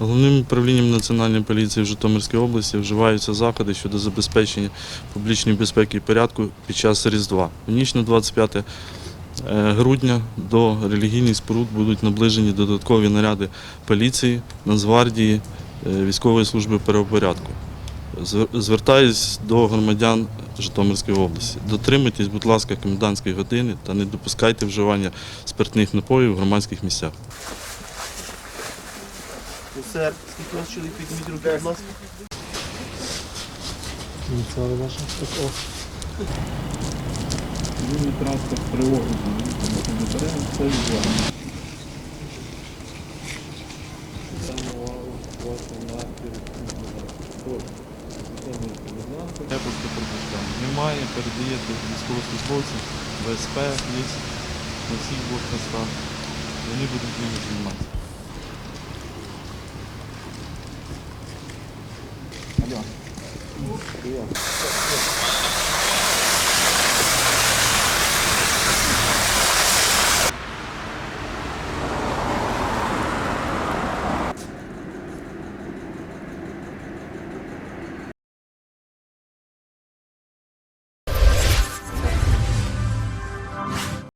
Головним управлінням Національної поліції в Житомирській області вживаються заходи щодо забезпечення публічної безпеки і порядку під час Різдва. У ніч на 25 е, грудня до релігійних споруд будуть наближені додаткові наряди поліції, Нацгвардії, е, військової служби перепорядку. Звертаюсь до громадян Житомирської області. Дотримуйтесь, будь ласка, комендантської години та не допускайте вживання спиртних напоїв в громадських місцях. Сер, скільки у вас чоловік підніміть руки, будь ласка? Вільний транспорт тривоги, не беремо, все відбуваємо. Требуйте пропускання. Немає, передаєте військовослужбовцям, ВСП є на всіх блокпостах. Вони будуть ними займатися. 어디야? 어디야?